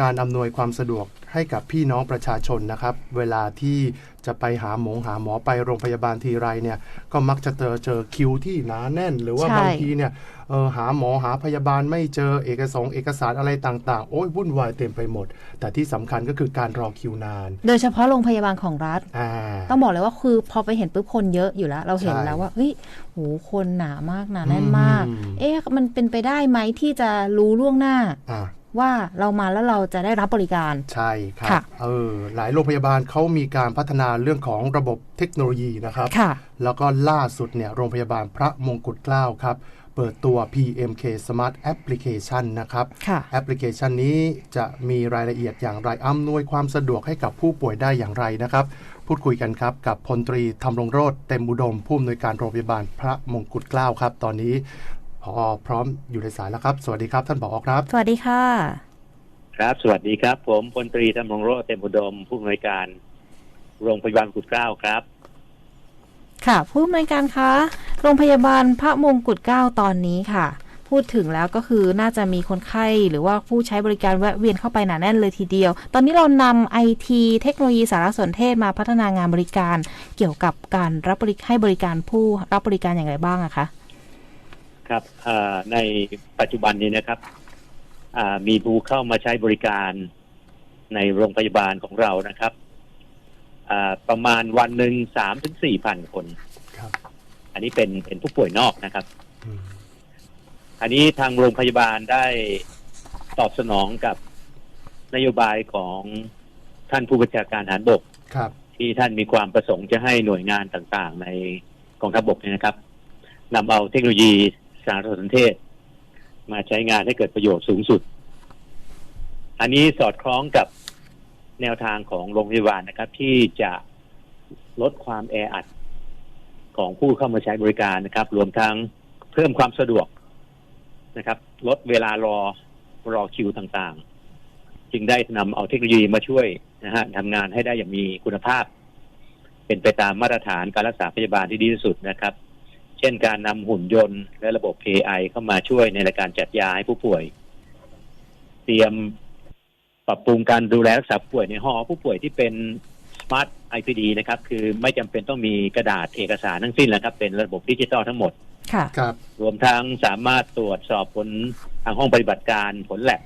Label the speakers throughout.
Speaker 1: การอำนวยความสะดวกให้กับพี่น้องประชาชนนะครับ เวลาที่จะไปหาหมงหาหมอไปโรงพยาบาลทีไรเนี่ยก็มักจะเจอเจอคิวที่หนาแน่น หรือว่า
Speaker 2: ใช่
Speaker 1: บางทีเนี่ยเออหาหมอหาพยาบาลไม่เจอเอกสงเอกสารอะไรต่างๆ โอ้ยวุ่นวายเต็มไปหมด แต่ที่สำคัญก็คือการรอคิวนาน
Speaker 2: โดยเฉพาะโรงพยาบาลของรัฐ
Speaker 1: อ่า
Speaker 2: ต้องบอกเลยว่าคือพอไปเห็นปุ๊บคนเยอะอยู่แล้ว เราเห็น
Speaker 1: ใช่
Speaker 2: แล้วว่าเฮ้ยโหคนหนามากหนาแน่นมาก
Speaker 1: อืม
Speaker 2: เอ๊ะมันเป็นไปได้ไหมที่จะรู้ล่วงหน้า
Speaker 1: อ่า
Speaker 2: ว่าเรามาแล้วเราจะได้รับบริการ
Speaker 1: ใช่ครับ
Speaker 2: ค่ะ
Speaker 1: เออหลายโรงพยาบาลเขามีการพัฒนาเรื่องของระบบเทคโนโลยีนะครับ
Speaker 2: ค่ะ
Speaker 1: แล้วก็ล่าสุดเนี่ยโรงพยาบาลพระมงกุฎเกล้าครับเปิดตัว PMK Smart Application นะครับ
Speaker 2: ค่ะ
Speaker 1: แอปพลิเคชันนี้จะมีรายละเอียดอย่างไรอำนวยความสะดวกให้กับผู้ป่วยได้อย่างไรนะครับ พูดคุยกันครับ กับพลตรีธรรมรงโรธเต็มอุดมผู้อำนวยการโรงพยาบาลพระมงกุฎเกล้าครับ ตอนนี้ พอพร้อมอยู่ในสายแล้วครับ สวัสดีครับท่านผอครับ
Speaker 2: สวัสดีค่ะ
Speaker 3: ครับ สวัสดีครับ ผมพลตรีธำรงโรจน์เต็มอุดม ผู้อำนวยการโรงพยาบาลกุฎเกล้าครับ
Speaker 2: ค่ะ ผู้อำนวยการคะโรงพยาบาลพระมงกุฎเกล้าตอนนี้ค่ะ พูดถึงแล้วก็คือน่าจะมีคนไข้หรือว่าผู้ใช้บริการแวะเวียนเข้าไปหนาแน่นเลยทีเดียว ตอนนี้เรานำไอทีเทคโนโลยีสารสนเทศมาพัฒนางานบริการ เกี่ยวกับการรับบริให้บริการผู้รับบริการอย่างไรบ้างอะคะ
Speaker 3: ครับเอ่อในปัจจุบันนี้นะครับอ่ามีผู้เข้ามาใช้บริการในโรงพยาบาลของเรานะครับอ่าประมาณวันหนึ่งสามถึงสี่พันคน
Speaker 1: ครับ
Speaker 3: อันนี้เป็นเป็นผู้ป่วยนอกนะครับ
Speaker 1: อืม
Speaker 3: อันนี้ทางโรงพยาบาลได้ตอบสนองกับนโยบายของท่านผู้บัญชาการทหารบก
Speaker 1: ครับ
Speaker 3: ที่ท่านมีความประสงค์จะให้หน่วยงานต่างๆ ในกองทัพบกเนี่ยนะครับนำเอาเทคโนโลยี สารสนเทศ มาใช้งานให้เกิดประโยชน์สูงสุด อันนี้สอดคล้องกับแนวทางของโรงพยาบาลนะครับ ที่จะลดความแออัดของผู้เข้ามาใช้บริการนะครับ รวมทั้งเพิ่มความสะดวกนะครับ ลดเวลารอรอคิวต่างๆ จึงได้นำเอาเทคโนโลยีมาช่วยนะฮะทำงานให้ได้อย่างมีคุณภาพ เป็นไปตามมาตรฐานการรักษาพยาบาลที่ดีที่สุดนะครับ เช่นการนำหุ่นยนต์ และระบบ AI เข้ามาช่วยในรายการจัดยาให้ผู้ป่วย เตรียมปรับปรุงการดูแลรักษาผู้ป่วยในหอผู้ป่วยที่เป็น Smart IPD นะครับ คือไม่จำเป็นต้องมีกระดาษเอกสารทั้งสิ้นแล้วครับ เป็นระบบดิจิตอลทั้งหมด
Speaker 2: ค่ะ
Speaker 1: ครับ
Speaker 3: รวมทั้งสามารถตรวจสอบผลทางห้องปฏิบัติการผลแลบ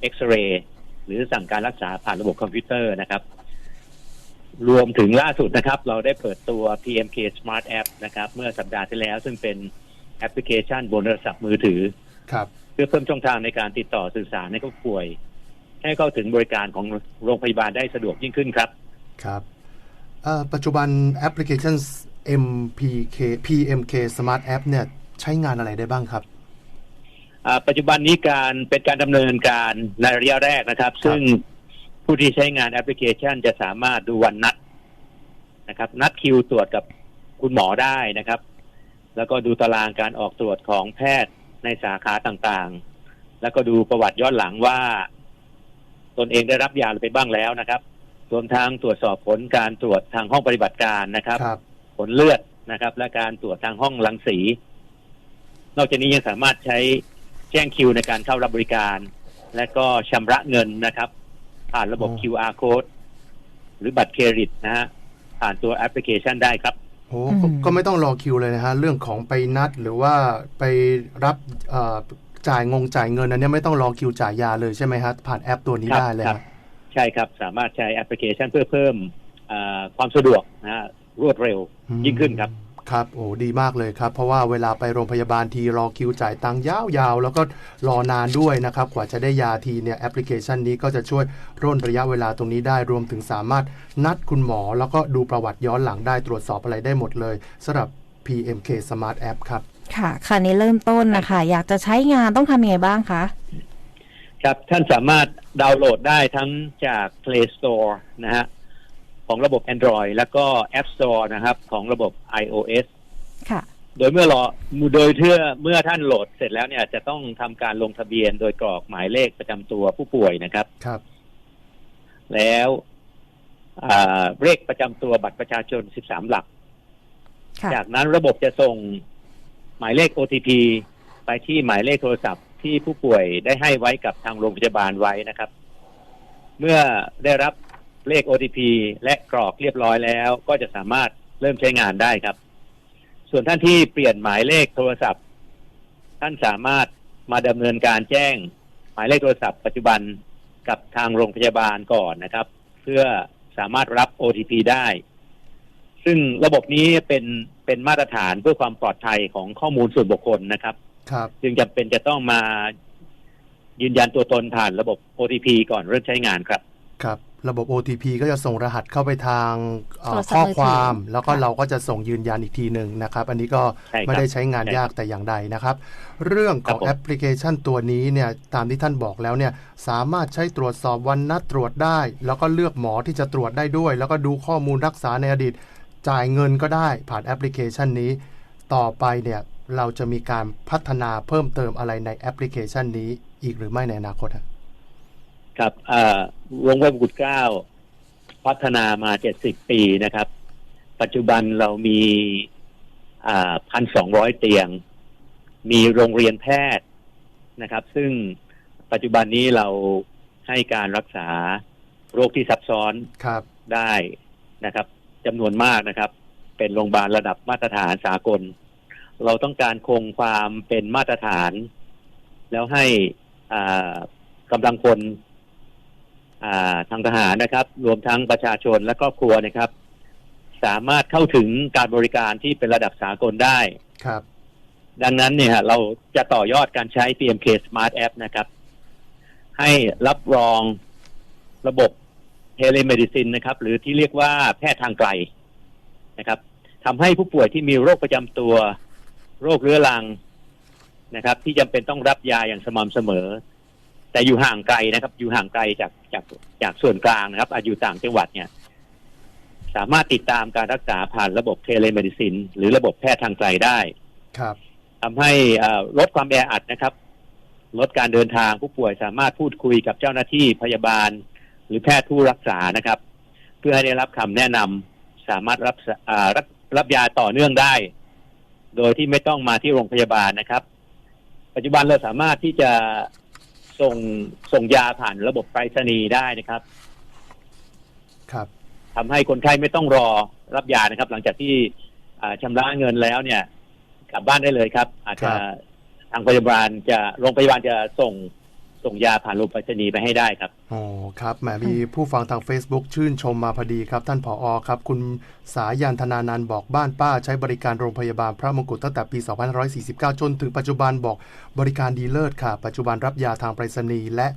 Speaker 3: เอ็กซเรย์หรือสั่งการรักษาผ่านระบบคอมพิวเตอร์นะครับ รวมถึงล่าสุดนะครับ เราได้เปิดตัว PMK Smart App นะครับ เมื่อสัปดาห์ที่แล้ว ซึ่งเป็นแอปพลิเคชันบนโทรศัพท์มือถือ
Speaker 1: ครับ
Speaker 3: เพื่อเพิ่มช่องทางในการติดต่อสื่อสารให้ผู้ป่วย ให้เข้าถึงบริการของโรงพยาบาลได้สะดวกยิ่งขึ้นครับ
Speaker 1: ครับเอ่อปัจจุบันแอปพลิเคชัน MPK PMK Smart App เนี่ยใช้งานอะไรได้บ้างครับ
Speaker 3: อ่าปัจจุบันนี้การเป็นการดำเนินการในระยะแรกนะครับ ซึ่ง ผู้ที่ใช้งานแอปพลิเคชันจะสามารถดูวันนัดนะครับ นัดคิวตรวจกับคุณหมอได้นะครับ แล้วก็ดูตารางการออกตรวจของแพทย์ในสาขาต่างๆ แล้วก็ดูประวัติย้อนหลังว่า ตนเองได้รับยาไปบ้างแล้วนะครับรวมทั้งตรวจสอบผลการตรวจทางห้องปฏิบัติการนะครับ
Speaker 1: ครับ
Speaker 3: ผลเลือดนะครับ และการตรวจทางห้องรังสี นอกจากนี้ยังสามารถใช้แจ้งคิวในการเข้ารับบริการ และก็ชำระเงินนะครับ ผ่านระบบ
Speaker 1: อ๋อ
Speaker 3: QR code หรือบัตรเครดิตนะฮะผ่านตัวแอปพลิเคชันได้ครับ
Speaker 1: โอ้
Speaker 2: อืม
Speaker 1: ก็ก็ไม่ต้องรอคิวเลยนะฮะ เรื่องของไปนัดหรือว่าไปรับเอ่อจ่ายงงจ่ายเงินอันเนี้ยไม่ต้องรอคิวจ่ายยาเลยใช่ไหมฮะ ผ่านแอปตัวนี้
Speaker 3: ครับ
Speaker 1: ได้เลย
Speaker 3: ครั
Speaker 1: ฮะ
Speaker 3: บใช่ครับสามารถใช้แอปพลิเคชันเพื่อเพิ่มเอ่อความสะดวกนะฮะรวดเร็ว
Speaker 1: อืม
Speaker 3: ยิ่งขึ้นครับ
Speaker 1: ครับโอ้ดีมากเลยครับ เพราะว่าเวลาไปโรงพยาบาลทีรอคิวจ่ายตังค์ยาวๆ แล้วก็รอนานด้วยนะครับ กว่าจะได้ยาทีเนี่ยแอปพลิเคชันนี้ก็จะช่วยร่นระยะเวลาตรงนี้ได้รวมถึงสามารถนัดคุณหมอ แล้วก็ดูประวัติย้อนหลังได้ตรวจสอบอะไรได้หมดเลยสำหรับ PMK Smart App ครับ
Speaker 2: ค่ะค่ะนี้เริ่มต้นนะคะ อยากจะใช้งานต้องทำยังไงบ้างคะ
Speaker 3: ครับท่านสามารถดาวน์โหลดได้ทั้งจาก Play Store นะฮะ ของระบบ Android แล้วก็ App Store นะครับ ของระบบ iOS
Speaker 2: ค่ะ
Speaker 3: โดยเมื่อรอโดยเพื่อเมื่อท่านโหลดเสร็จแล้วเนี่ยจะต้องทำการลงทะเบียนโดยกรอกหมายเลขประจำตัวผู้ป่วยนะครับ
Speaker 1: ครับ
Speaker 3: แล้วอ่าเลขประจำตัวบัตรประชาชน 13 หลัก
Speaker 2: ค่ะ
Speaker 3: จากนั้นระบบจะส่งหมายเลข OTP ไปที่หมายเลขโทรศัพท์ที่ผู้ป่วยได้ให้ไว้กับทางโรงพยาบาลไว้นะครับ เมื่อได้รับ เลข OTP และกรอกเรียบร้อยแล้ว ก็จะสามารถเริ่มใช้งานได้ครับ ส่วนท่านที่เปลี่ยนหมายเลขโทรศัพท์ ท่านสามารถมาดำเนินการแจ้ง หมายเลขโทรศัพท์ปัจจุบันกับทางโรงพยาบาลก่อนนะครับ เพื่อสามารถรับ OTP ได้ ซึ่งระบบนี้เป็นเป็นมาตรฐานเพื่อความปลอดภัยของข้อมูลส่วนบุคคลนะครับ
Speaker 1: ครับ
Speaker 3: จึงจำเป็นจะต้องมายืนยันตัวตนผ่านระบบ OTP ก่อนเริ่มใช้งานครับ
Speaker 1: ครับ ระบบ OTP ก็จะส่งรหัสเข้าไปทางเอ่อ
Speaker 2: โทรศัพท์
Speaker 1: ข้อ
Speaker 2: มือถือ
Speaker 1: ความ แล้วก็
Speaker 2: ค่ะ
Speaker 1: เราก็จะส่งยืนยันอีกทีหนึ่งนะครับ อันนี้ก็
Speaker 3: ใช่ครับ
Speaker 1: ไม่ได้ใช้งาน
Speaker 3: ใช่
Speaker 1: ยากแต่อย่างใดนะครับ เรื่องของ
Speaker 3: ครับผม
Speaker 1: แอปพลิเคชันตัวนี้เนี่ยตามที่ท่านบอกแล้วเนี่ยสามารถใช้ตรวจสอบวันนัดตรวจได้ แล้วก็เลือกหมอที่จะตรวจได้ด้วย แล้วก็ดูข้อมูลรักษาในอดีต จ่ายเงินก็ได้ผ่านแอปพลิเคชันนี้ ต่อไปเนี่ยเราจะมีการพัฒนาเพิ่มเติมอะไรในแอปพลิเคชันนี้อีกหรือไม่ในอนาคตฮะ
Speaker 3: ครับ เอ่อโรงพยาบาลกุฎเกล้าพัฒนามา70ปีนะครับ ปัจจุบันเรามีพันสองร้อยเตียง มีโรงเรียนแพทย์นะครับ ซึ่งปัจจุบันนี้เราให้การรักษาโรคที่ซับซ้อน
Speaker 1: ครับ
Speaker 3: ได้นะครับจำนวนมากนะครับ เป็นโรงพยาบาลระดับมาตรฐานสากล เราต้องการคงความเป็นมาตรฐาน แล้วให้อ่ากำลังพลอ่า ทางทหารนะครับ รวมทั้งประชาชนและครอบครัวนะครับ สามารถเข้าถึงการบริการที่เป็นระดับสากลได้
Speaker 1: ครับ
Speaker 3: ดังนั้นเนี่ยฮะเราจะต่อยอดการใช้ PMK Smart App นะครับ ให้รับรองระบบเทเลเมดิซินนะครับ หรือที่เรียกว่าแพทย์ทางไกลนะครับทำให้ผู้ป่วยที่มีโรคประจำตัว โรคเรื้อรังนะครับ ที่จำเป็นต้องรับยาอย่างสม่ำเสมอ แต่อยู่ห่างไกลนะครับ อยู่ห่างไกลจากจากจากส่วนกลางนะครับอาจอยู่ต่างจังหวัดเนี่ย สามารถติดตามการรักษาผ่านระบบเทเลเมดิซิน หรือระบบแพทย์ทางไกลได้
Speaker 1: ครับ
Speaker 3: ทำให้เอ่อลดความแออัดนะครับ ลดการเดินทางผู้ป่วยสามารถพูดคุยกับเจ้าหน้าที่พยาบาล หรือแพทย์ผู้รักษานะครับ เพื่อให้ได้รับคำแนะนำสามารถรับสอ่ารับรับยาต่อเนื่องได้ โดยที่ไม่ต้องมาที่โรงพยาบาลนะครับ ปัจจุบันเราสามารถที่จะ ส่งส่งยาผ่านระบบไปรษณีย์ได้นะครับ
Speaker 1: ครับ
Speaker 3: ทำให้คนไข้ไม่ต้องรอรับยานะครับ หลังจากที่อ่าชำระเงินแล้วเนี่ย กลับบ้านได้เลยครับ อาจจะ
Speaker 1: ครับ
Speaker 3: ทางพยาบาลจะโรงพยาบาลจะส่ง ส่งยาผ่านโรงพยาบาลไปให้ได้ครับ
Speaker 1: อ๋อครับแหมมีผู้ฟังทาง Facebook ชื่นชมมาพอดีครับ ท่านผออครับ คุณสายันธนานันบอกบ้านป้าใช้บริการโรงพยาบาลพระมงกุฎตั้งแต่ปี 2549 จนถึงปัจจุบันบอกบริการดีเลิศค่ะ ปัจจุบันรับยาทางไปรษณีย์และ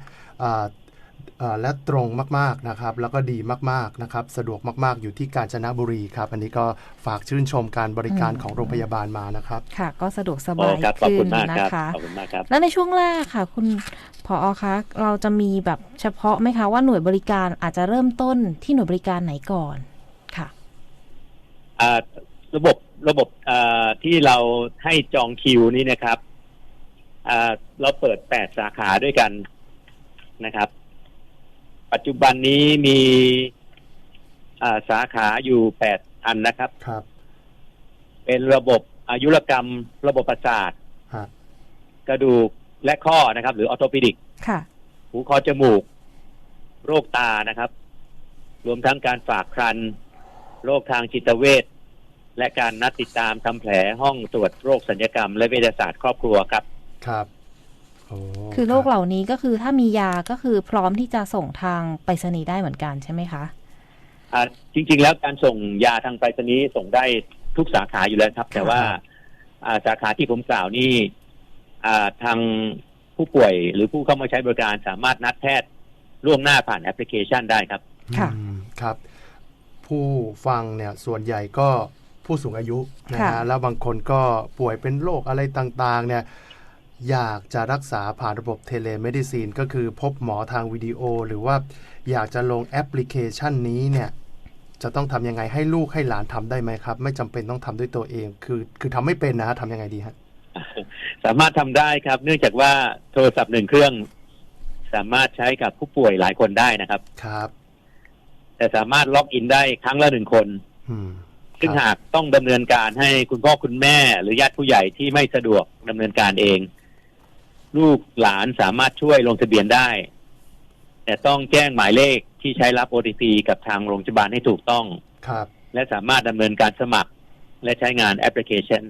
Speaker 1: และตรงมากๆนะครับ แล้วก็ดีมากๆนะครับ สะดวกมากๆ อยู่ที่กาญจนบุรีครับ อันนี้ก็ฝากชื่นชมการบริการ
Speaker 2: อืม
Speaker 1: ของโรงพยาบาลมานะครับ
Speaker 2: ค่ะ ก็สะดวกส
Speaker 3: อ๋อบา
Speaker 2: ย
Speaker 3: ครับขอบ
Speaker 2: ขึ้
Speaker 3: คุ
Speaker 2: น
Speaker 3: ณมาก
Speaker 2: นะครับคะ
Speaker 3: ขอบคุณมากครับ
Speaker 2: แล้วในช่วงแรกค่ะ คุณผอคะเราจะมีแบบเฉพาะไหมคะว่าหน่วยบริการอาจจะเริ่มต้นที่หน่วยบริการไหนก่อนค่ะ
Speaker 3: อ่าระบบระบบอ่าที่เราให้จองคิวนี่นะครับอ่าเราเปิดแปดสาขาด้วยกันนะครับ ปัจจุบันนี้มีอ่าสาขาอยู่แปดอันนะครับ
Speaker 1: ครับ
Speaker 3: เป็นระบบอายุรกรรม ระบบประสาท
Speaker 1: ฮะ
Speaker 3: กระดูกและข้อนะครับ หรือออโทปิดิก
Speaker 2: ค่ะ
Speaker 3: หูคอจมูก โรคตานะครับ รวมทั้งการฝากครัน โรคทางจิตเวชและการนัดติดตามทำแผลห้องตรวจโรคสัญญกรรม และเวชศาสตร์ครอบครัวครับ
Speaker 1: ครับโอ้
Speaker 2: คือโรค
Speaker 1: รับ
Speaker 2: เหล่านี้ก็คือถ้ามียาก็คือพร้อมที่จะส่งทางไปรษณีย์ได้เหมือนกันใช่ไหมคะ
Speaker 3: อ่าจริง ๆ แล้วการส่งยาทางไปรษณีย์ส่งได้ทุกสาขาอยู่แล้วครับ แต่ว่าอ่าสาขาที่ผมกล่าวนี่อ่าทางผู้ป่วยหรือผู้เข้ามาใช้บริการสามารถนัดแพทย์ล่วงหน้าผ่านแอปพลิเคชันได้ครับ
Speaker 2: ค่ะ
Speaker 1: อืมครับ ผู้ฟังเนี่ยส่วนใหญ่ก็ผู้สูงอายุนะ
Speaker 2: ค่ะ
Speaker 1: ฮะแล้วบางคนก็ป่วยเป็นโรคอะไรต่างๆ เนี่ย อยากจะรักษาผ่านระบบเทเลเมดิซีนก็คือพบหมอทางวิดีโอ หรือว่าอยากจะลงแอปพลิเคชันนี้เนี่ยจะต้องทำยังไงให้ลูกให้หลานทำได้ไหมครับ ไม่จำเป็นต้องทำด้วยตัวเอง คือ คือทำไม่เป็นนะฮะทำยังไงดีฮะ
Speaker 3: สามารถทำได้ครับ เนื่องจากว่าโทรศัพท์หนึ่งเครื่อง สามารถใช้กับผู้ป่วยหลายคนได้นะครับ
Speaker 1: ครับ
Speaker 3: แต่สามารถล็อกอินได้ครั้งละหนึ่งคน
Speaker 1: อืม
Speaker 3: ซึ่ง
Speaker 1: ครับ
Speaker 3: หากต้องดำเนินการให้คุณพ่อคุณแม่ หรือญาติผู้ใหญ่ที่ไม่สะดวกดำเนินการเอง ลูกหลานสามารถช่วยลงทะเบียนได้ แต่ต้องแจ้งหมายเลขที่ใช้รับ OTP กับทางโรงพยาบาลให้ถูกต้อง
Speaker 1: ครับ
Speaker 3: และสามารถดำเนินการสมัคร และใช้งานแอปพลิเคชัน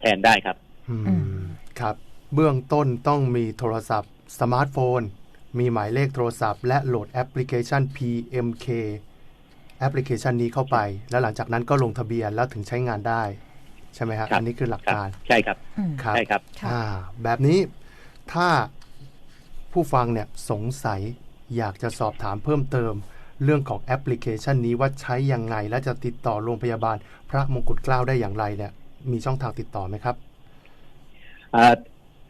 Speaker 3: แทนได้ครับ
Speaker 1: อืม
Speaker 2: อืม
Speaker 1: ครับ เบื้องต้นต้องมีโทรศัพท์สมาร์ทโฟน มีหมายเลขโทรศัพท์และโหลดแอปพลิเคชัน PMK แอปพลิเคชันนี้เข้าไป แล้วหลังจากนั้นก็ลงทะเบียนแล้วถึงใช้งานได้ ใช่ไหมครับ
Speaker 3: ครับ
Speaker 1: อันนี้คือหลัก
Speaker 3: ครับ
Speaker 1: การ
Speaker 3: ใช่ครับ
Speaker 2: อืม
Speaker 1: ครับ
Speaker 3: ใช่ครับ
Speaker 2: ค่ะ
Speaker 1: อ่า แบบนี้ ถ้าผู้ฟังเนี่ยสงสัยอยากจะสอบถามเพิ่มเติม เรื่องของแอปพลิเคชันนี้ว่าใช้ยังไง และจะติดต่อโรงพยาบาล พระมงกุฎเกล้าได้อย่างไรเนี่ยมีช่องทางติดต่อไหมครับ
Speaker 3: อ่า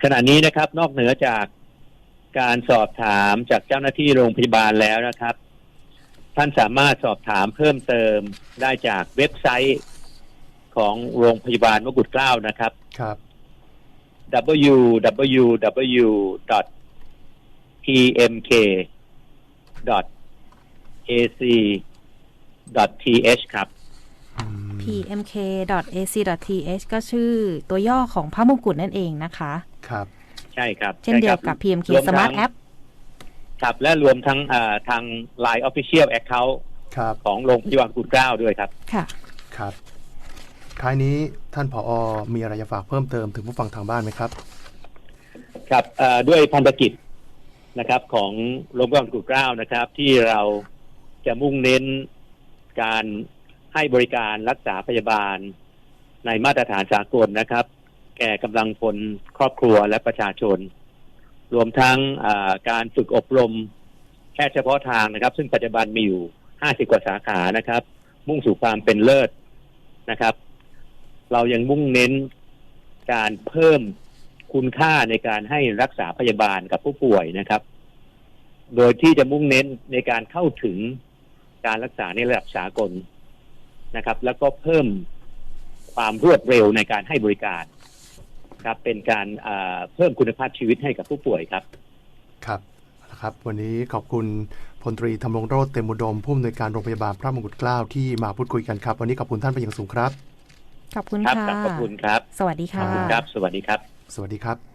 Speaker 3: ขณะนี้นะครับนอกเหนือจากการสอบถามจากเจ้าหน้าที่โรงพยาบาลแล้วนะครับ ท่านสามารถสอบถามเพิ่มเติมได้จากเว็บไซต์ของโรงพยาบาลมกุฎเกล้านะครับ
Speaker 1: ครับ
Speaker 3: www.pmk.ac.th ครับ
Speaker 1: อืม
Speaker 2: pmk.ac.th ก็ชื่อตัวย่อของพระมงกุฎนั่นเองนะคะ
Speaker 1: ครับ
Speaker 3: ใช่ครับ
Speaker 2: เช่นเดียวกับ
Speaker 3: ใช่
Speaker 2: PMK
Speaker 3: รวมทั้ง
Speaker 2: Smart App
Speaker 3: ครับ และรวมทั้งอ่าทาง Line Official Account
Speaker 1: ครับ
Speaker 3: ของโรงพยาบาลมกุฎเกล้าด้วยครับ
Speaker 2: ค่ะ
Speaker 1: ครับ ท้ายนี้ท่านผอมีอะไรจะฝากเพิ่มเติมถึงผู้ฟังทางบ้านไหมครับ
Speaker 3: ครับด้วยพันธกิจนะครับของโรงพยาบาลกุฎเกล้านะครับ ที่เราจะมุ่งเน้นการให้บริการรักษาพยาบาล ในมาตรฐานสากลนะครับ แก่กำลังพลครอบครัวและประชาชน รวมทั้งการฝึกอบรมแพทย์เฉพาะทางนะครับ ซึ่งปัจจุบันมีอยู่ 50 กว่าสาขานะครับ มุ่งสู่ความเป็นเลิศนะครับ เรายังมุ่งเน้นการเพิ่มคุณค่าในการให้รักษาพยาบาลกับผู้ป่วยนะครับ โดยที่จะมุ่งเน้นในการเข้าถึงการรักษาในระดับสากลนะครับ แล้วก็เพิ่มความรวดเร็วในการให้บริการ ครับ เป็นการเพิ่มคุณภาพชีวิตให้กับผู้ป่วยครับ
Speaker 1: ครับครับวันนี้ขอบคุณพลตรีธำรงโรจน์เต็มุดมผู้อำนวยการโรงพยาบาลพระมงกุฎเกล้าที่มาพูดคุยกันครับ วันนี้ขอบคุณท่านเป็นอย่างสูงครับ
Speaker 2: ขอบคุณ
Speaker 3: ครับ
Speaker 2: ค่ะ
Speaker 3: ครับขอบคุณครับ
Speaker 2: สวัสดี
Speaker 3: ข
Speaker 2: ค่ะ
Speaker 3: อบคุณครับ สวัสดีครับ
Speaker 1: สวัสดีครับ